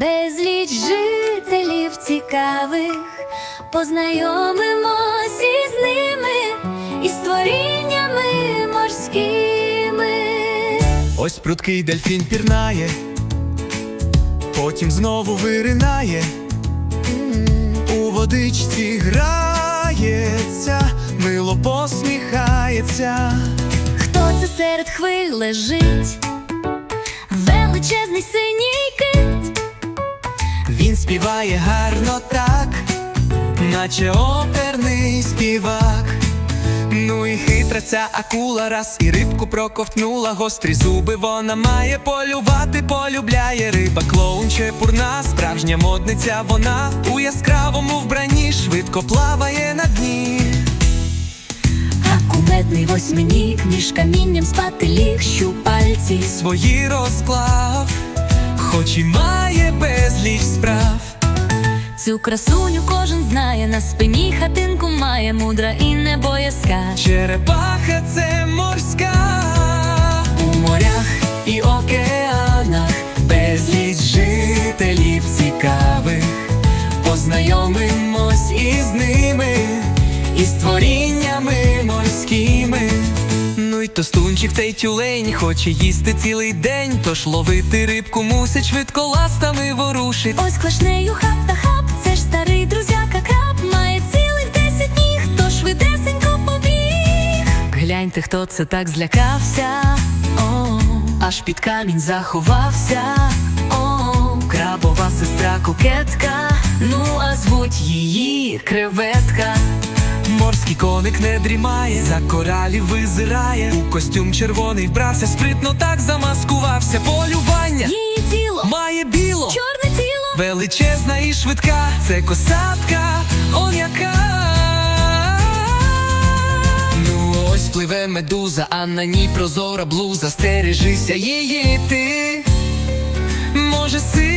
безліч жителів цікавих, познайомимось із ними і створіннями морськими. Ось прудкий дельфін пірнає, потім знову виринає, у водичці грається, мило посміхається. Хто це серед хвиль лежить? Величезний синій співає гарно так, наче оперний співак. Ну і хитра ця акула раз і рибку проковтнула, гострі зуби вона має полювати, полюбляє риба, клоун чепурна, справжня модниця вона у яскравому вбранні швидко плаває на дні. А куметний восьминіг між камінням спати ліг щупальці. Свої розклав, хоч і має безліч справ. Цю красуню кожен знає, на спині хатинку має мудра і не боязка. Черепаха це морська у морях і океанах, безліч жителів цікавих, познайомимось із ними, і створіннями тостунчик цей тюлень хоче їсти цілий день, тож ловити рибку мусить швидко ластами ворушить. Ось клашнею хап та хап, це ж старий друзяка краб, має цілих десять ніг, то швидесенько побіг. Гляньте, хто це так злякався, О, аж під камінь заховався. о, Крабова сестра кукетка, ну а звуть її креветка. Морський коник не дрімає, за коралів визирає. У костюм червоний вбрався, спритно так замаскувався. Полювання її тіло, має біло, чорне тіло. величезна і швидка. Це косатка, он яка. Ну ось пливе медуза, а на ній прозора блуза. Стережися її ти може сильно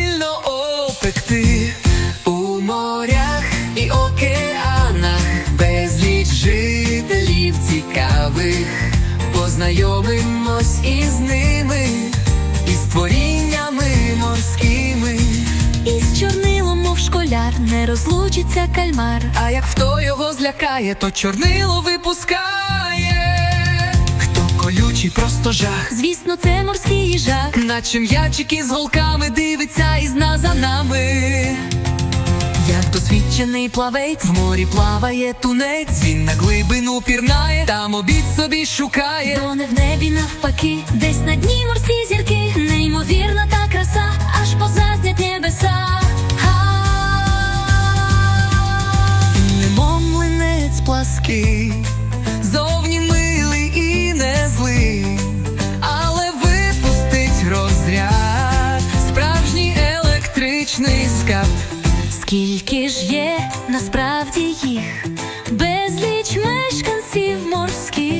познайомимось із ними, і створіннями морськими. Із чорнилом, мов школяр, не розлучиться кальмар. А як хто його злякає, то чорнило випускає. Хто колючий, просто жах. Звісно, це морський їжак. Наче м'ячик із голками дивиться із нас за нами. Досвідчений плавець. В морі плаває тунець, він на глибину пірнає, там обід собі шукає. То не в небі навпаки, десь на дні морські зірки, неймовірна та краса, аж позаздять небеса. Га. Немов млинець плаский, зовні милий і не злий, але випустить розряд, справжній електричний скап. Скільки ж є насправді їх безліч мешканців морських.